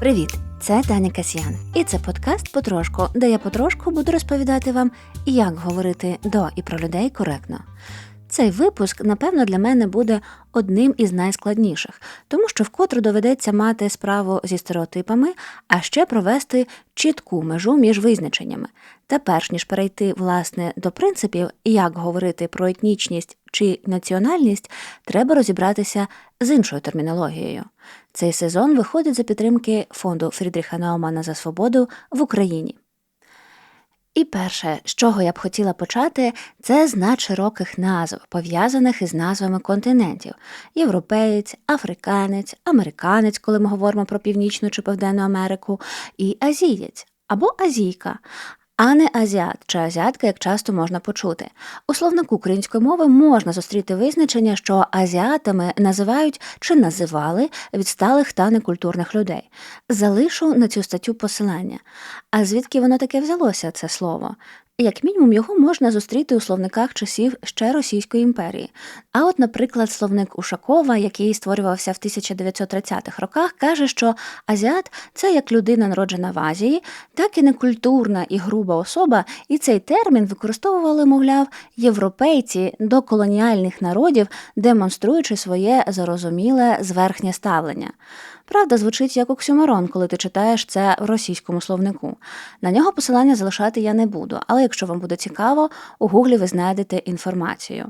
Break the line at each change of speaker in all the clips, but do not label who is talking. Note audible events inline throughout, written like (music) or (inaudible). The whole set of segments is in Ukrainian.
Привіт! Це Таня Касьян, і це подкаст Потрошку, де я потрошку буду розповідати вам, як говорити до і про людей коректно. Цей випуск, напевно, для мене буде одним із найскладніших, тому що вкотре доведеться мати справу зі стереотипами, а ще провести чітку межу між визначеннями. Та перш ніж перейти власне до принципів, як говорити про етнічність чи національність, треба розібратися з іншою термінологією. Цей сезон виходить за підтримки фонду Фрідріха Наумана за свободу в Україні. І перше, з чого я б хотіла почати, це з надшироких назв, пов'язаних із назвами континентів: європеєць, африканець, американець, коли ми говоримо про Північну чи Південну Америку, і азієць або азійка. А не азіат чи азіатка, як часто можна почути. У словнику української мови можна зустріти визначення, що азіатами називають чи називали відсталих та некультурних людей. Залишу на цю статтю посилання. А звідки воно таке взялося, це слово? Як мінімум, його можна зустріти у словниках часів ще Російської імперії. А от, наприклад, словник Ушакова, який створювався в 1930-х роках, каже, що азіат це як людина, народжена в Азії, так і некультурна і груба особа, і цей термін використовували, мовляв, європейці до колоніальних народів, демонструючи своє зарозуміле зверхнє ставлення. Правда, звучить як оксюмарон, коли ти читаєш це в російському словнику. На нього посилання залишати я не буду, але якщо вам буде цікаво, у гуглі ви знайдете інформацію.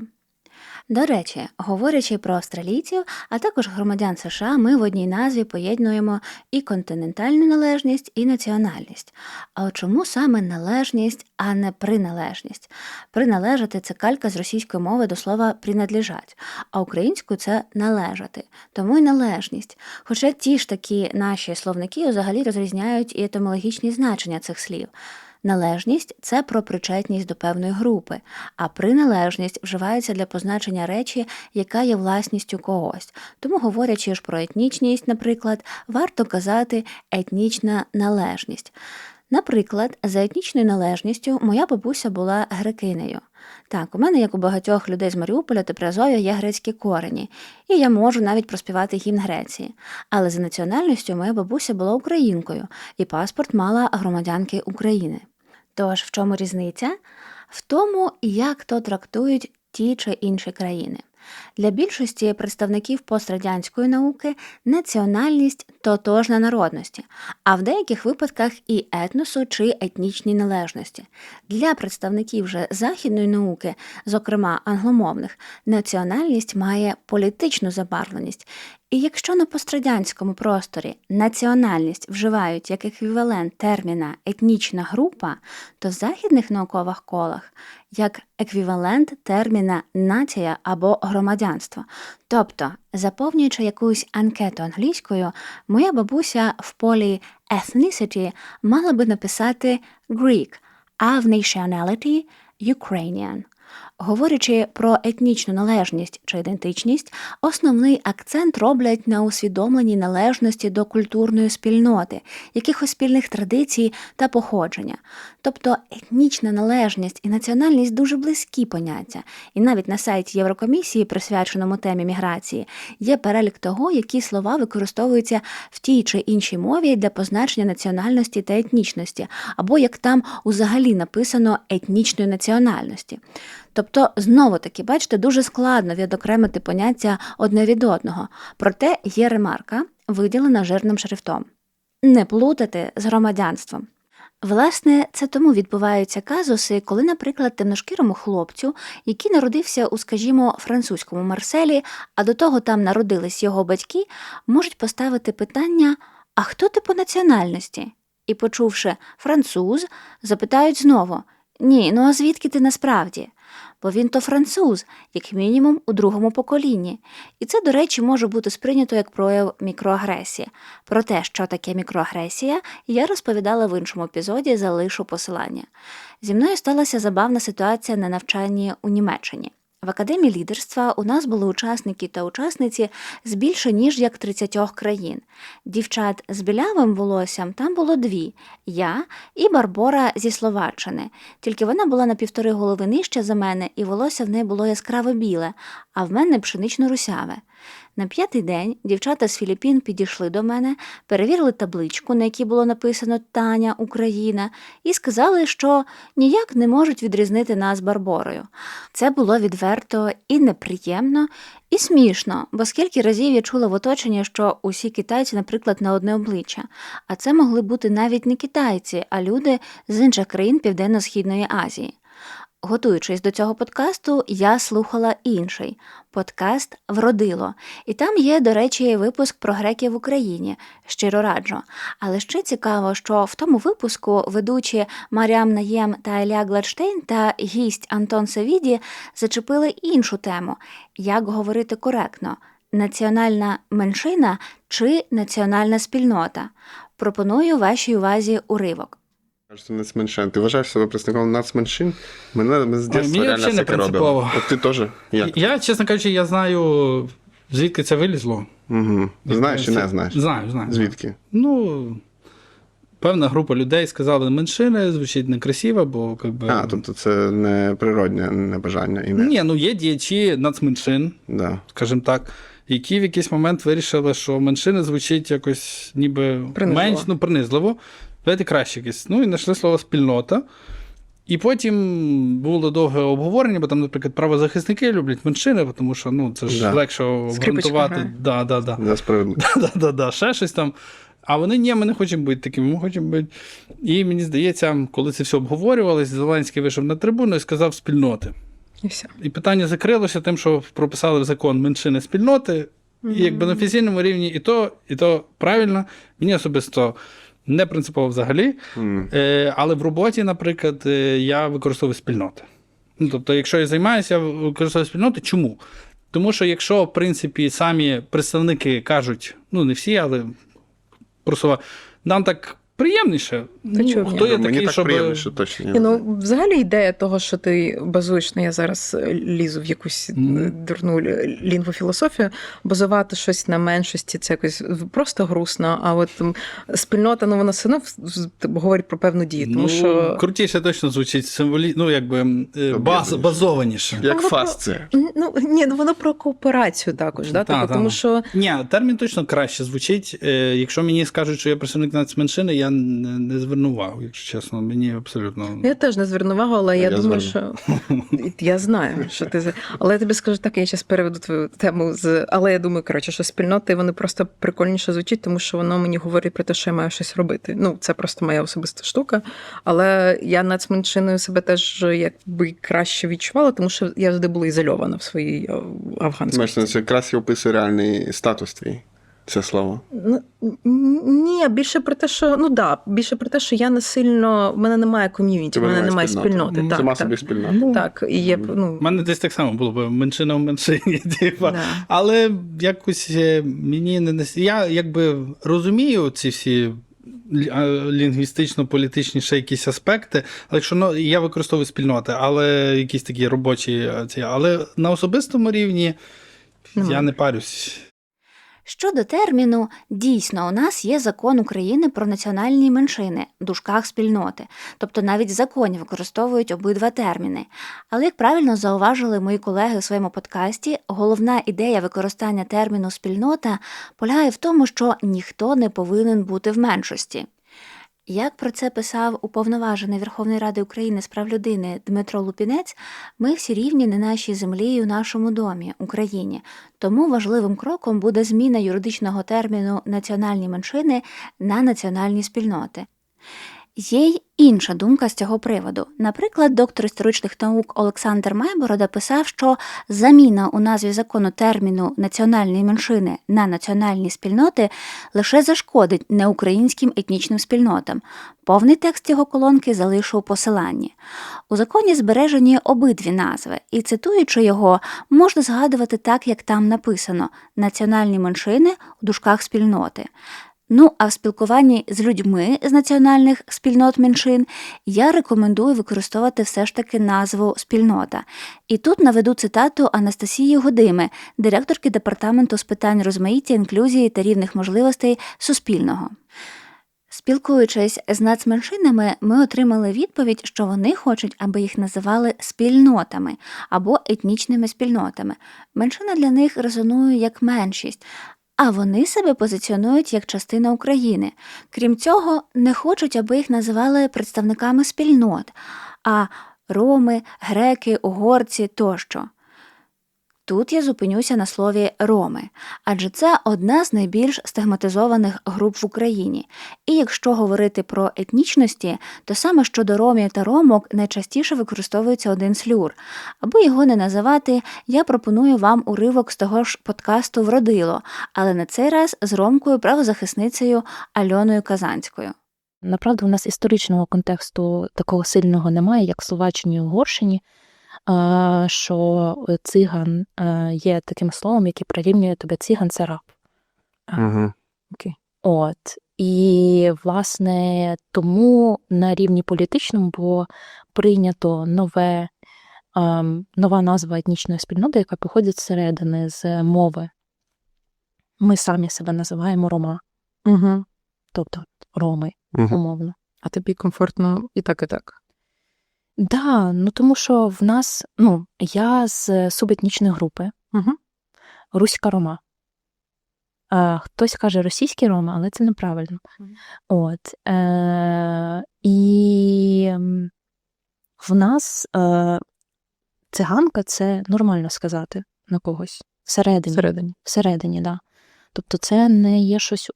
До речі, говорячи про австралійців, а також громадян США, ми в одній назві поєднуємо і континентальну належність, і національність. А чому саме належність, а не приналежність? Приналежати це калька з російської мови до слова принадлежать, а українською це належати, тому й належність. Хоча ті ж такі наші словники взагалі розрізняють і етимологічні значення цих слів. Належність це про причетність до певної групи, а приналежність вживається для позначення речі, яка є власністю когось. Тому, говорячи ж про етнічність, наприклад, варто казати етнічна належність. Наприклад, за етнічною належністю моя бабуся була грекинею. Так, у мене, як у багатьох людей з Маріуполя та Приазов'я, є грецькі корені, і я можу навіть проспівати гімн Греції. Але за національністю моя бабуся була українкою, і паспорт мала громадянки України. Тож в чому різниця? В тому, як то трактують ті чи інші країни. Для більшості представників пострадянської науки національність тотожна народності, а в деяких випадках і етносу чи етнічній належності. Для представників же західної науки, зокрема англомовних, національність має політичну забарвленість. І якщо на пострадянському просторі національність вживають як еквівалент терміна етнічна група, то в західних наукових колах як еквівалент терміна нація або громадянство. Тобто, заповнюючи якусь анкету англійською, моя бабуся в полі ethnicity мала би написати Greek, а в nationality – Ukrainian. Говорячи про етнічну належність чи ідентичність, основний акцент роблять на усвідомленій належності до культурної спільноти, якихось спільних традицій та походження. Тобто етнічна належність і національність дуже близькі поняття, і навіть на сайті Єврокомісії, присвяченому темі міграції, є перелік того, які слова використовуються в тій чи іншій мові для позначення національності та етнічності, або як там узагалі написано етнічної національності. Тобто, знову таки, бачите, дуже складно відокремити поняття одне від одного, проте є ремарка, виділена жирним шрифтом. Не плутати з громадянством. Власне, це тому відбуваються казуси, коли, наприклад, темношкірому хлопцю, який народився у, скажімо, французькому Марселі, а до того там народились його батьки, можуть поставити питання: а хто ти по національності? І, почувши француз, запитають знову: Ні, ну а звідки ти насправді? Бо він то француз, як мінімум у другому поколінні. І це, до речі, може бути сприйнято як прояв мікроагресії. Про те, що таке мікроагресія, я розповідала в іншому епізоді, залишу посилання. Зі мною сталася забавна ситуація на навчанні у Німеччині. В академії лідерства у нас були учасники та учасниці з більше ніж як 30 країн. Дівчат з білявим волоссям там було дві я і Барбора зі Словаччини. Тільки вона була на півтори голови нижче за мене, і волосся в неї було яскраво біле, а в мене пшенично русяве. На п'ятий день дівчата з Філіппін підійшли до мене, перевірили табличку, на якій було написано Таня Україна, і сказали, що ніяк не можуть відрізнити нас Барборою. Це було відверто і неприємно, і смішно, бо скільки разів я чула в оточенні, що усі китайці, наприклад, на одне обличчя, а це могли бути навіть не китайці, а люди з інших країн Південно-Східної Азії. Готуючись до цього подкасту, я слухала інший подкаст Вродило. І там є, до речі, випуск про греків в Україні. Щиро раджу. Але ще цікаво, що в тому випуску ведучі Маріам Наєм та Еля Гладштейн та гість Антон Савіді зачепили іншу тему: як говорити коректно: національна меншина чи національна спільнота. Пропоную вашій увазі уривок.
Кажуть, нацменшин. Ти вважаєш себе представником нацменшин? Мене з дитинства
мені
реально
взагалі не принципово.
От ти теж? Як?
Я, чесно кажучи, я знаю, звідки це вилізло.
Угу. Знаєш чи не знаєш?
Знаю, знаю.
Звідки?
Ну, певна група людей сказали, меншини звучить некрасиво, бо как би.
А, тобто це не природне небажання і не.
Ні, ну є діячі нацменшин,
Да.
скажімо так, які в якийсь момент вирішили, що меншини звучить якось ніби
Принизливо.
менш ну, принизливо. Давайте краще якесь. Ну і знайшли слово спільнота. І потім було довге обговорення, бо там, наприклад, правозахисники люблять меншини, тому що ну, це ж
Да.
легше обґрунтувати.
грає.
Да, да, да.
За (laughs)
да, да, да, ще щось там. А вони ні, ми не хочемо бути такими, ми хочемо бути. І мені здається, коли це все обговорювалось, Зеленський вийшов на трибуну і сказав спільноти.
І все.
І питання закрилося тим, що прописали в закон меншини спільноти, і якби на офіційному рівні і то, і то правильно. Мені особисто не принципово взагалі.
Mm.
Е, але в роботі, наприклад, е, я використовую спільноти. Ну, тобто, якщо я займаюся, я використовую спільноти. Чому? Тому що якщо, в принципі, самі представники кажуть, ну не всі, але просто нам так приємніше.
Та
ну,
чого ні?
хто є
Мені
такий,
так
щоб.
приємно, що точно.
Ні, ну, взагалі ідея того, що ти базуєш, ну я зараз е, лізу в якусь е, дурну лі- лінгвофілософію, базувати щось на меншості, це якось просто грустно. А от спільнота, ну вона все одно говорить про певну дію, тому
ну,
що
крутіше точно звучить символі... ну, якби е, баз... Базованіше.
Як фас
про-
це.
ну ні, ну воно про кооперацію також, да?
Та,
типу,
та.
тому що
Ні, термін точно краще звучить. Якщо мені скажуть, що я представник нацменшини, я не, не зверну увагу, якщо чесно. Мені абсолютно.
я теж не зверну увагу, але я,
Я
думаю,
зверну.
що я знаю, що ти але я тобі скажу так, я зараз переведу твою тему з але я думаю, коротше, що спільноти вони просто прикольніше звучить, тому що воно мені говорить про те, що я маю щось робити. Ну, це просто моя особиста штука. Але я нацменшиною себе теж якби краще відчувала, тому що я завжди була ізольована в своїй е, афганській.
Знаєш, це якраз і описує реальний статус твій. Це слово.
Ну, ні, більше про те, що ну да, більше про те, що я не сильно. в мене немає ком'юніті, в мене немає спільноти. Так,
Сама
так.
собі спільнота.
Ну,
так, і є, ну,
У мене десь так само було б меншина в меншині. (laughs) Типа.
да.
Але якось е, мені не Я якби розумію ці всі лінгвістично-політичні ще якісь аспекти. Але якщо ну, я використовую спільноти, але якісь такі робочі ці. Але на особистому рівні я не парюсь.
Щодо терміну, дійсно, у нас є закон України про національні меншини дужках спільноти, тобто навіть в законі використовують обидва терміни. Але як правильно зауважили мої колеги у своєму подкасті, головна ідея використання терміну спільнота полягає в тому, що ніхто не повинен бути в меншості. Як про це писав уповноважений Верховної Ради України з прав людини Дмитро Лупінець, ми всі рівні на нашій землі і у нашому домі, Україні. Тому важливим кроком буде зміна юридичного терміну національні меншини на національні спільноти. Є й інша думка з цього приводу. Наприклад, доктор історичних наук Олександр Майборода писав, що заміна у назві закону терміну національної меншини на національні спільноти лише зашкодить неукраїнським етнічним спільнотам. Повний текст його колонки залишу у посиланні. У законі збережені обидві назви, і цитуючи його, можна згадувати так, як там написано: національні меншини у дужках спільноти. Ну, а в спілкуванні з людьми з національних спільнот меншин я рекомендую використовувати все ж таки назву спільнота. І тут наведу цитату Анастасії Годими, директорки департаменту з питань розмаїття, інклюзії та рівних можливостей Суспільного. Спілкуючись з нацменшинами, ми отримали відповідь, що вони хочуть, аби їх називали спільнотами або етнічними спільнотами. Меншина для них резонує як меншість, а вони себе позиціонують як частина України. Крім цього, не хочуть, аби їх називали представниками спільнот, а роми, греки, угорці тощо. Тут я зупинюся на слові роми, адже це одна з найбільш стигматизованих груп в Україні. І якщо говорити про етнічності, то саме щодо ромів та ромок найчастіше використовується один слюр. Аби його не називати, я пропоную вам уривок з того ж подкасту Вродило, але на цей раз з ромкою правозахисницею Альоною Казанською.
Направду, у нас історичного контексту такого сильного немає, як в Словаччині і Угорщині, що циган е, є таким словом, яке прирівнює тебе циган це раб.
Угу.
От. І, власне, тому на рівні політичному було прийнято нове, ем, нова назва етнічної спільноти, яка походить зсередини, з мови. Ми самі себе називаємо рома,
Угу.
тобто роми,
Угу.
умовно.
А тобі комфортно і так, і так.
Да, ну тому що в нас, ну, я з субетнічної групи,
Угу.
руська рома. А, хтось каже російський рома, але це неправильно.
Мгм.
От. Е, і в нас е, циганка це нормально сказати на когось. Всередині.
Всередині.
Всередині, да. Тобто це не є щось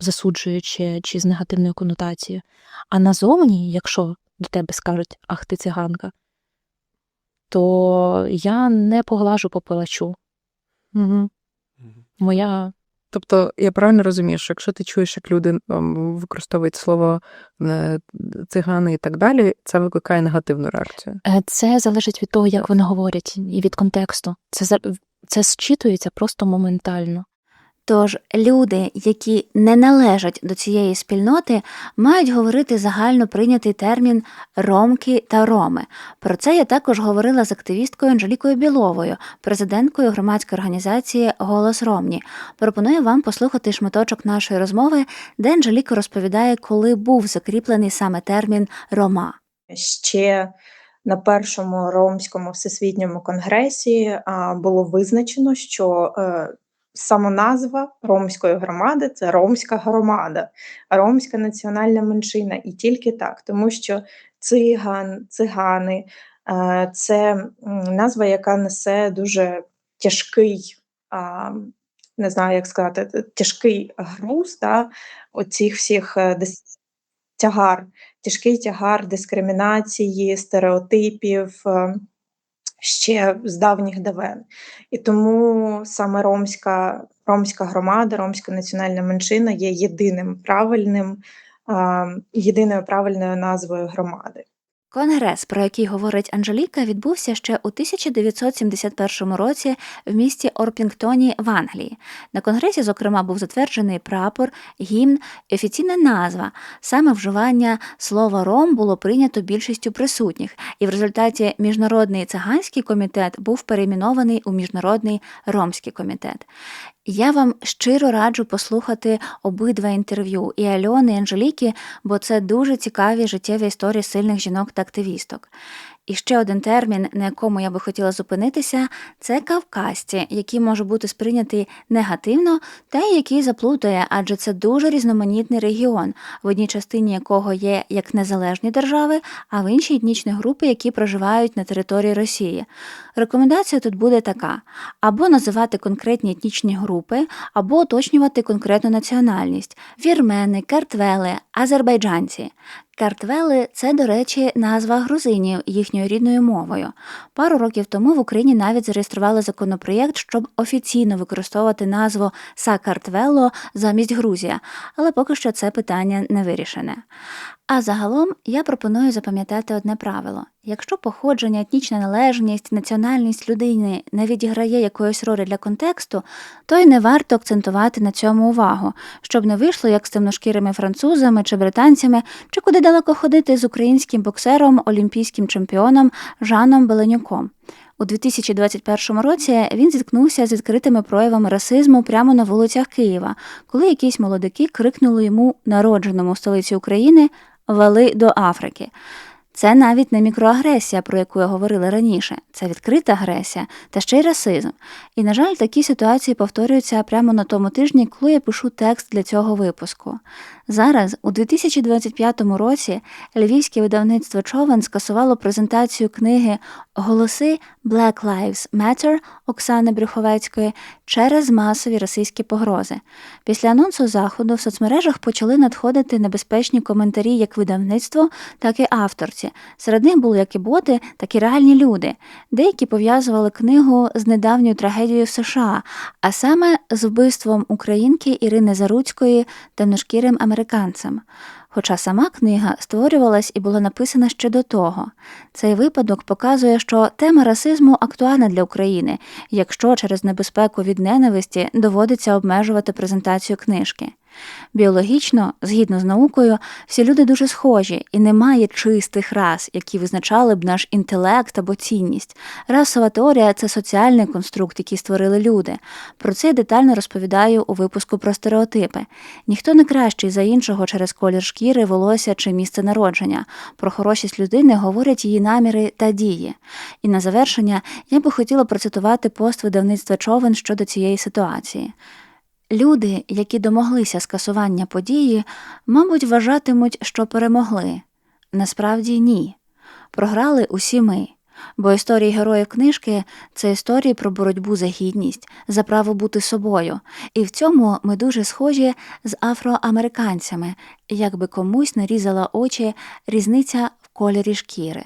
засуджуюче чи з негативною конотацією. А назовні, якщо до тебе скажуть, ах, ти циганка, то я не поглажу по палачу.
Угу.
Моя
Тобто, я правильно розумію, що якщо ти чуєш, як люди ем, використовують слово е, цигани і так далі, це викликає негативну реакцію.
Е, Це залежить від того, як вони говорять, і від контексту. Це це зчитується просто моментально.
Тож люди, які не належать до цієї спільноти, мають говорити загально прийнятий термін ромки та роми. Про це я також говорила з активісткою Анжелікою Біловою, президенткою громадської організації Голос Ромні. Пропоную вам послухати шматочок нашої розмови, де Анжеліка розповідає, коли був закріплений саме термін рома.
ще на першому ромському всесвітньому конгресі було визначено, що е, самоназва ромської громади це ромська громада, ромська національна меншина, і тільки так, тому що циган, цигани е, це назва, яка несе дуже тяжкий. Не знаю, як сказати, тяжкий груз да, оцих всіх е, тягар тяжкий тягар дискримінації, стереотипів е, ще з давніх давен. І тому саме ромська, ромська громада, ромська національна меншина є єдиним правильним, єдиною правильною назвою громади.
Конгрес, про який говорить Анжеліка, відбувся ще у 1971 році в місті Орпінгтоні в Англії. На конгресі, зокрема, був затверджений прапор, гімн і офіційна назва. Саме вживання слова ром було прийнято більшістю присутніх, і в результаті міжнародний циганський комітет був перейменований у міжнародний ромський комітет. Я вам щиро раджу послухати обидва інтерв'ю і Альони, і Анжеліки, бо це дуже цікаві життєві історії сильних жінок та активісток. І ще один термін, на якому я би хотіла зупинитися, це кавказці, який може бути сприйнятий негативно та який заплутає, адже це дуже різноманітний регіон, в одній частині якого є як незалежні держави, а в іншій етнічні групи, які проживають на території Росії. Рекомендація тут буде така: або називати конкретні етнічні групи, або уточнювати конкретну національність: вірмени, картвели, азербайджанці. Картвели це, до речі, назва грузинів їхньою рідною мовою. Пару років тому в Україні навіть зареєстрували законопроєкт, щоб офіційно використовувати назву Сакартвело замість Грузія, але поки що це питання не вирішене. А загалом я пропоную запам'ятати одне правило: якщо походження, етнічна належність, національність людини не відіграє якоїсь ролі для контексту, то й не варто акцентувати на цьому увагу, щоб не вийшло як з темношкірими французами чи британцями, чи куди далеко ходити з українським боксером, олімпійським чемпіоном Жаном Беленюком. У 2021 році він зіткнувся з відкритими проявами расизму прямо на вулицях Києва, коли якісь молодики крикнули йому народженому в столиці України Вали до Африки. Це навіть не мікроагресія, про яку я говорила раніше, це відкрита агресія та ще й расизм. І, на жаль, такі ситуації повторюються прямо на тому тижні, коли я пишу текст для цього випуску. Зараз, у 2025 році, львівське видавництво Човен скасувало презентацію книги Голоси Black Lives Matter Оксани Брюховецької через масові російські погрози. Після анонсу заходу в соцмережах почали надходити небезпечні коментарі як видавництву, так і авторці. Серед них були як і боти, так і реальні люди. Деякі пов'язували книгу з недавньою трагедією в США, а саме з вбивством українки Ірини Заруцької темношкірим американцем. Хоча сама книга створювалась і була написана ще до того. Цей випадок показує, що тема расизму актуальна для України, якщо через небезпеку від ненависті доводиться обмежувати презентацію книжки. Біологічно, згідно з наукою, всі люди дуже схожі, і немає чистих рас, які визначали б наш інтелект або цінність. Расова теорія це соціальний конструкт, який створили люди. Про це я детально розповідаю у випуску про стереотипи. Ніхто не кращий за іншого через колір шкіри, волосся чи місце народження. Про хорошість людини говорять її наміри та дії. І на завершення я би хотіла процитувати пост видавництва човен щодо цієї ситуації. Люди, які домоглися скасування події, мабуть, вважатимуть, що перемогли. Насправді ні. Програли усі ми. Бо історії героїв книжки це історії про боротьбу за гідність, за право бути собою. І в цьому ми дуже схожі з афроамериканцями, якби комусь нарізала очі різниця в кольорі шкіри.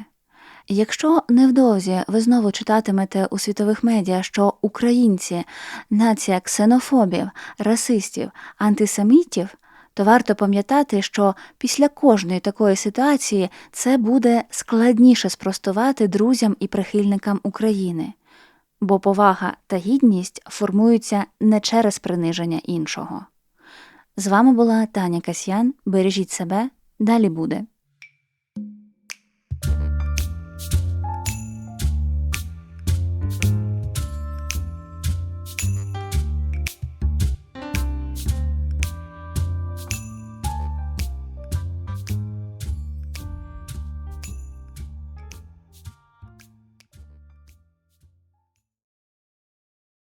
Якщо невдовзі ви знову читатимете у світових медіа, що українці нація ксенофобів, расистів, антисемітів, то варто пам'ятати, що після кожної такої ситуації це буде складніше спростувати друзям і прихильникам України, бо повага та гідність формуються не через приниження іншого. З вами була Таня Касьян. Бережіть себе, далі буде.